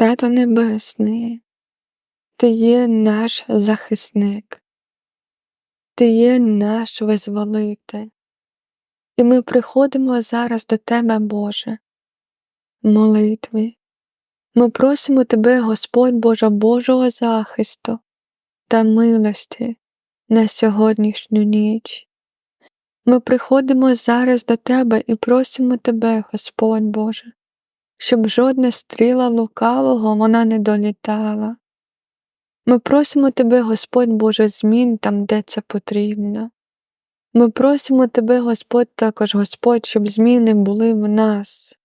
Тато Небесний, Ти є наш захисник, Ти є наш визволитель, і ми приходимо зараз до Тебе, Боже, молитві. Ми просимо Тебе, Господь Божа Божого захисту та милості на сьогоднішню ніч. Ми приходимо зараз до Тебе і просимо Тебе, Господь Боже, щоб жодна стріла лукавого вона не долітала. Ми просимо Тебе, Господь Боже, змін там, де це потрібно. Ми просимо Тебе, Господь, також, Господь, щоб зміни були в нас.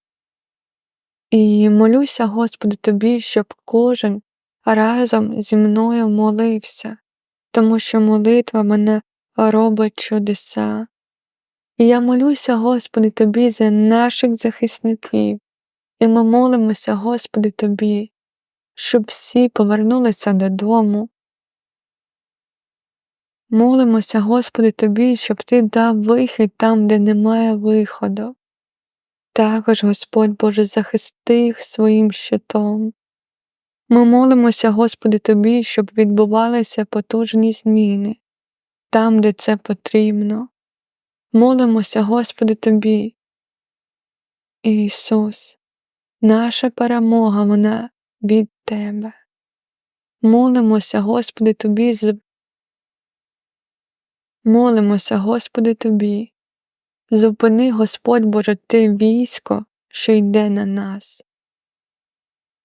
І молюся, Господи, Тобі, щоб кожен разом зі мною молився, тому що молитва мене робить чудеса. І я молюся, Господи, Тобі за наших захисників, і ми молимося, Господи, Тобі, щоб всі повернулися додому. Молимося, Господи, Тобі, щоб Ти дав вихід там, де немає виходу. Також, Господь Боже, захисти їх своїм щитом. Ми молимося, Господи, Тобі, щоб відбувалися потужні зміни там, де це потрібно. Молимося, Господи, Тобі. Ісус, наша перемога вона від Тебе. Молимося, Господи, Тобі з Молимося, Господи, Тобі. Зупини, Господь Боже, те військо, що йде на нас.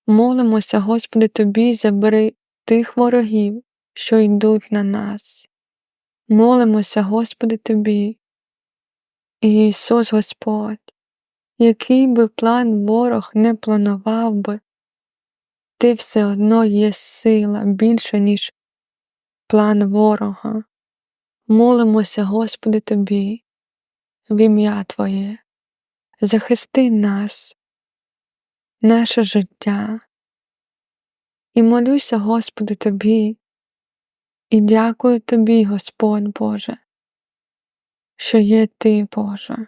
Молимося, Господи, Тобі, забери тих ворогів, що йдуть на нас. Молимося, Господи, Тобі. Ісус Господь, який би план ворог не планував би, Ти все одно є сила більше, ніж план ворога. Молимося, Господи, Тобі, в ім'я Твоє, захисти нас, наше життя. І молюся, Господи, Тобі, і дякую Тобі, Господь Боже, що є Ти, Боже,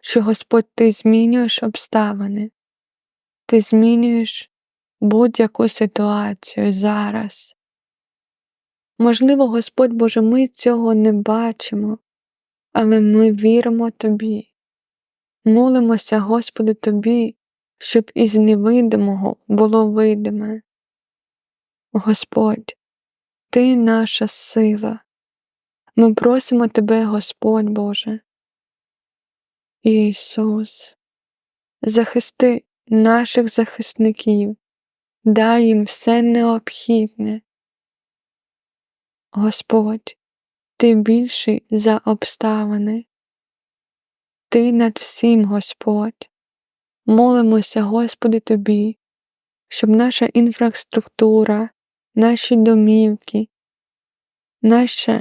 що Господь Ти змінюєш обставини, Ти змінюєш будь-яку ситуацію зараз. Можливо, Господь Боже, ми цього не бачимо, але ми віримо Тобі. Молимося, Господи, Тобі, щоб із невидимого було видиме. Господь, Ти наша сила. Ми просимо Тебе, Господь Боже. Ісус, захисти наших захисників, дай їм все необхідне. Господь, Ти більший за обставини. Ти над всім, Господь. Молимося, Господи, Тобі, щоб наша інфраструктура, наші домівки, наші,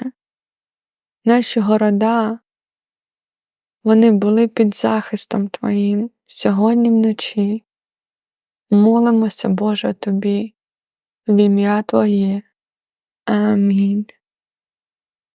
наші города, вони були під захистом Твоїм сьогодні вночі. Молимося, Боже, Тобі, в ім'я Твоє. Амінь.